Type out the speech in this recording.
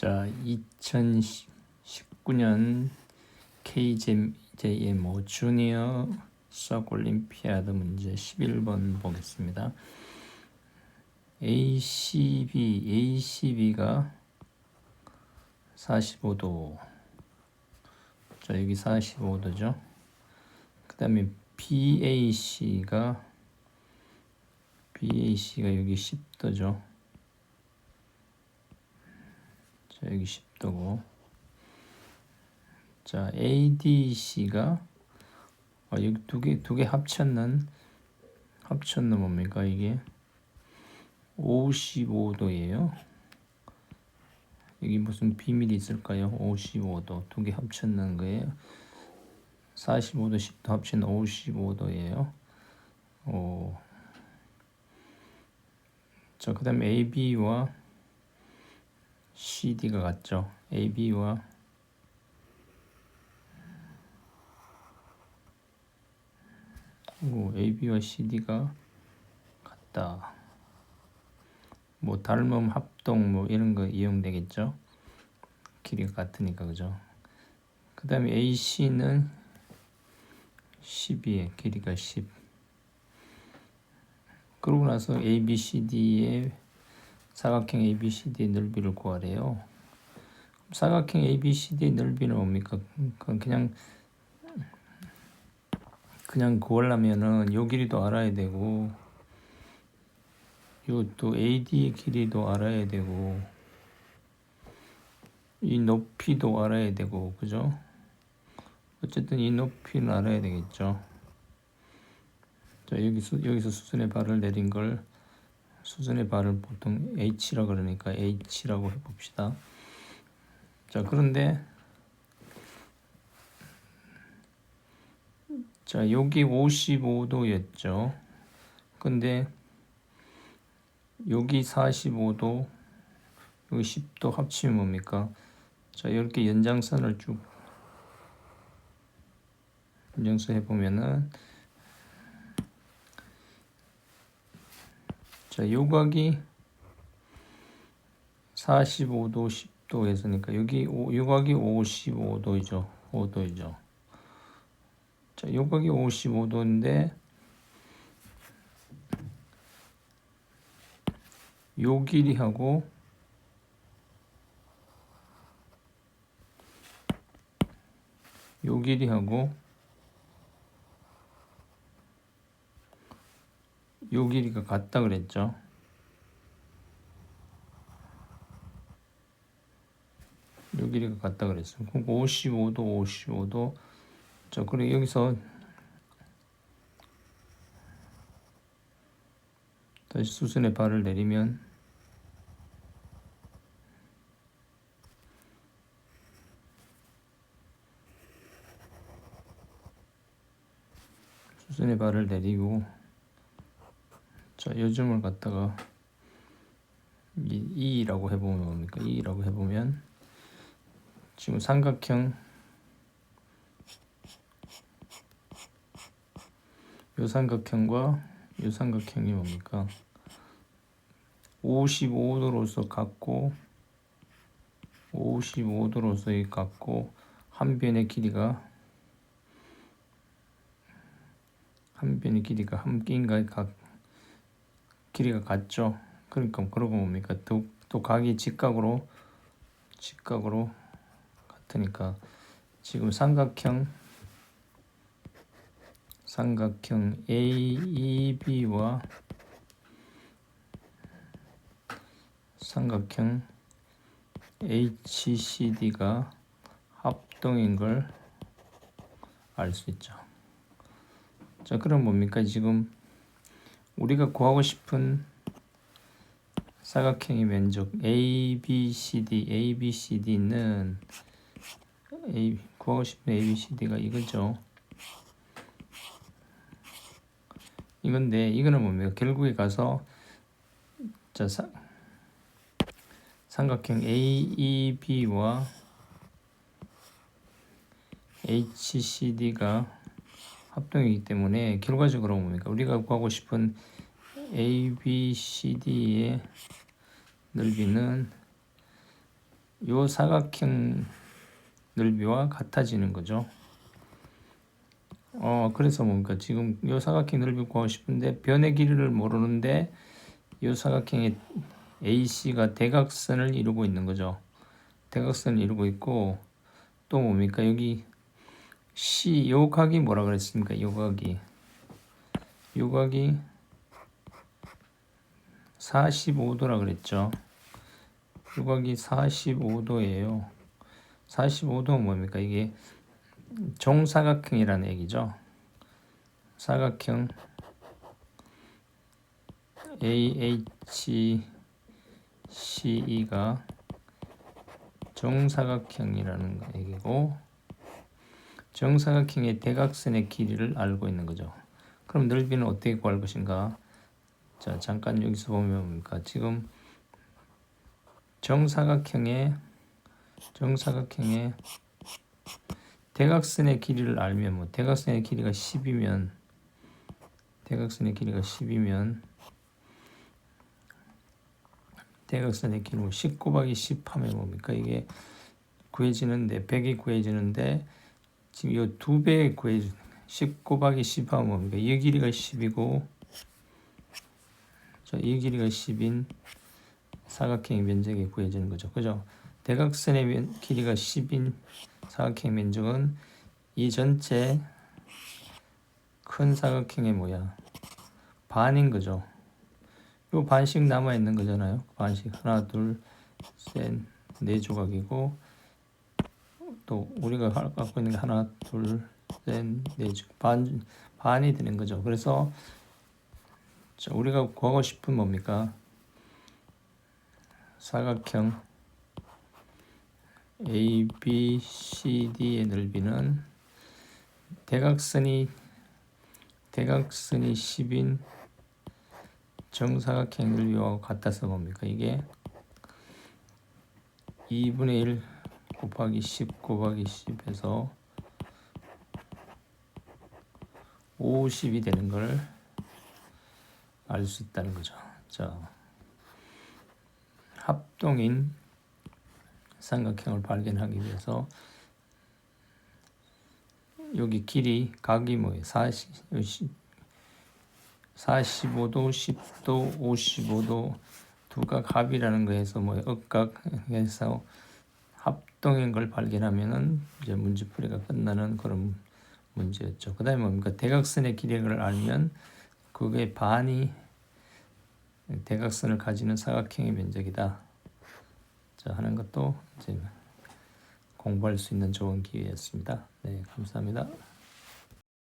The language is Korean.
자, 2019년 KJMO 주니어 수학 올림피아드 문제 11번 보겠습니다. ACB, ACB가 45도. 자, 여기 45도죠. 그 다음에 BAC가, BAC가 여기 10도죠. 자, 여기 10도고. 자, ADC가 아, 여기 두 개, 두 개 합쳤는 합쳤는 뭡니까 이게 55도예요. 여기 무슨 비밀이 있을까요? 55도 두 개 합쳤는 거예요. 45도 10도 합친 55도예요. 오. 자, 그다음에 AB와 CD가 같죠. AB와 오, AB와 CD가 같다. 뭐 닮음 합동 뭐 이런 거 이용되겠죠. 길이가 같으니까 그죠. 그 다음에 AC는 10이에 길이가 10. 그러고 나서 ABCD의 사각형 ABCD의 넓이를 구하래요. 사각형 ABCD의 넓이는 뭡니까? 그냥 그냥 구하려면은 요 길이도 알아야 되고 요 또 AD의 길이도 알아야 되고 이 높이도 알아야 되고 그죠? 어쨌든 이 높이는 알아야 되겠죠. 자 여기서 여기서 수순의 발을 내린 걸 수준의 발을 보통 H라 그러니까 H라고 해봅시다. 자 그런데 자 여기 55도였죠. 근데 여기 45도 여기 10도 합치면 뭡니까? 자 이렇게 연장선을 쭉 연장선 해보면은 자, 요각이 45도, 10도 했으니까 여기 요각이 55도이죠. 5도이죠. 자, 요각이 55도인데 요 길이하고 요 길이하고 요 길이가 같다 그랬죠. 요 길이가 같다 그랬어. 그럼 55도, 55도. 자, 그리고 여기서 다시 수순의 발을 내리면 수순의 발을 내리고 자, 요즘을 갖다가 이, 2라고 해보면 뭡니까? 2라고 해보면 지금 삼각형 요 삼각형과 요 삼각형이 뭡니까? 55도로서 같고 55도로서 같고 한 변의 길이가 한 변의 길이가 한 개인가 각 길이가 같죠. 그러니까 그러고 뭡니까? 또, 또 각이 직각으로 직각으로 같으니까 지금 삼각형 삼각형 AEB와 삼각형 HCD가 합동인 걸 알 수 있죠. 자, 그럼 뭡니까? 지금 우리가 구하고 싶은 사각형의 면적 ABCD, ABCD는 A, 구하고 싶은 ABCD가 이거죠. 이건데 이거는 뭡니까? 결국에 가서 자 사, 삼각형 AEB와 HCD가 합동이기 때문에 결과적으로 뭡니까? 우리가 구하고 싶은 A, B, C, D의 넓이는 요 사각형 넓이와 같아지는 거죠. 어 그래서 뭡니까 지금 요 사각형 넓이 구하고 싶은데 변의 길이를 모르는데 요 사각형의 AC가 대각선을 이루고 있는 거죠. 대각선을 이루고 있고 또 뭡니까 여기 C 요 각이 뭐라 그랬습니까? 요 각이 요 각이 45도라 그랬죠. 요 각이 45도예요. 45도는 뭡니까? 이게 정사각형이라는 얘기죠. 사각형 AHCE가 정사각형이라는 얘기고 정사각형의 대각선의 길이를 알고 있는 거죠. 그럼 넓이는 어떻게 구할 것인가? 자, 잠깐 여기서 보면 뭡니까? 지금 정사각형의 정사각형의 대각선의 길이를 알면 뭐 대각선의 길이가 10이면 대각선의 길이가 10이면 대각선의 길이가 10 곱하기 10 하면 뭡니까? 이게 구해지는데 100이 구해지는데 지금 이 두 배 구해지 10 곱하기 10 하면 뭡니까? 이 길이가 10이고 자, 이 길이가 10인 사각형의 면적이 구해지는 거죠. 그죠? 대각선의 면, 길이가 10인 사각형 면적은 이 전체 큰 사각형의 뭐야? 반인 거죠. 요 반씩 남아 있는 거잖아요. 반씩 하나, 둘, 셋, 네 조각이고 또 우리가 갖고 있는 게 하나, 둘, 셋, 네 조각 반 반이 되는 거죠. 그래서 자, 우리가 구하고 싶은 뭡니까? 사각형 A, B, C, D의 넓이는 대각선이 대각선이 10인 정사각형 넓이와 같아서 뭡니까? 이게 2분의 1 곱하기 10 곱하기 10에서 50이 되는 걸 알 수 있다는 거죠. 자, 합동인 삼각형을 발견하기 위해서 여기 길이 각이 뭐예요? 40, 45도, 10도, 55도 두 각 합이라는 거에서 뭐 억각 해서 합동인 걸 발견하면은 이제 문제풀이가 끝나는 그런 문제였죠. 그다음에 뭡니까? 대각선의 길이를 알면 그게 반이 대각선을 가지는 사각형의 면적이다. 자 하는 것도 이제 공부할 수 있는 좋은 기회였습니다. 네, 감사합니다.